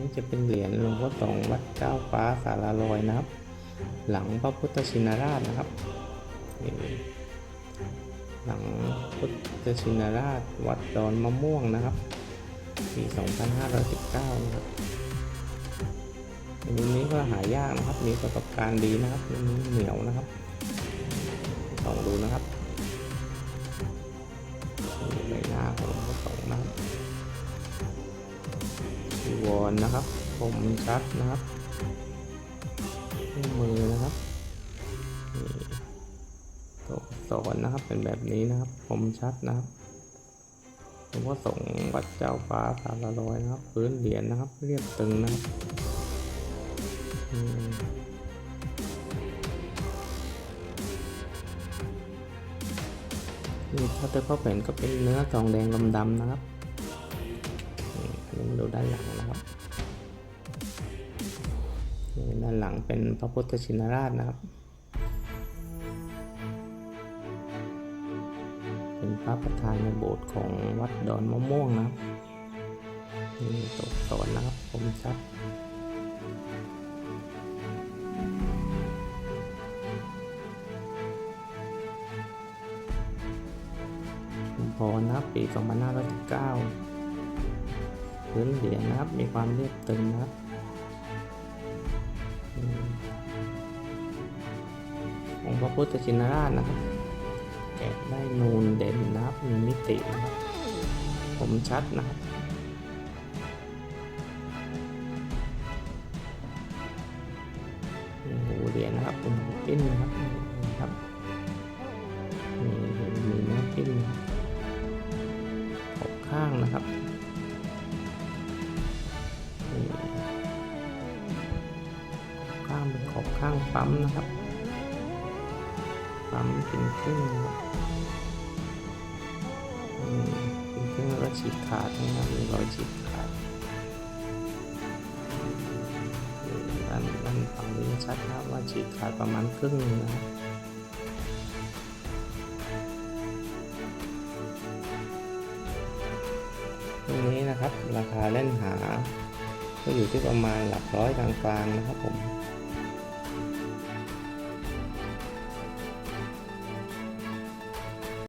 นี่จะเป็นเหรียญหลวงพ่อสองวัดเจ้าฟ้าสาราลอยนะครับ หลังพระพุทธชินราชนะครับ หลังพุทธชินราช วัดดอนมะม่วงนะครับ ปี 2519 นะครับรุ่นนี้ก็หายากนะครับ มีประสบการณ์ดีนะครับรุ่นนี้เหนียวนะครับ รนะครับ ผมชัดนะครับเครื่องมือนะครับตัวอักษรนะครับเป็นแบบนี้นะครับ ผมชัดนะครับหลวงพ่งวัดเจ้าฟ้าสารลอยนะครับ พื้นเหรียญนะครับ เรียบตึงนะครับนี่ถ้าเตอร์เข้าแผ่นก็เป็นเนื้อทองแดงดำๆนะครับ มาดูด้านหลังนะครับด้านหลังเป็นพระพุทธชินราชนะครับ เป็นพระประธานในโบสถ์ของวัดดอนมะม่วงนะครับนี่ตกสอนนะครับผมชัดชุมพรนะครับปี 2519 พื้นเหรียญนะครับ มีความเรียบตึงนะครับองค์พระพุทธชินราชนะครับ แกะได้นูนเด่นนะครับ มีมิตินะครับ ผมชัดนะครับโอ้โหเหรียญนะครับเป็นหัวปิ้นนะครับนี่ครับมีมีเนื้อปิ้นนะครับขอบข้างนะครับ อบข้างปั๊มนะครับ ปั๊มเป็นครึ่งนะครับเป็นครึ่งแล้วก็ฉีกขาดนะครับมีรอยฉีกขาดนี่ด้านด้านฝั่งนี้ชัดนะครับว่าฉีกขาดประมาณครึ่งนึงนะครับตรงนี้นะครับราคาเล่นหา ก็อยู่ที่ประมาณหลักร้อยกลางๆนะครับผม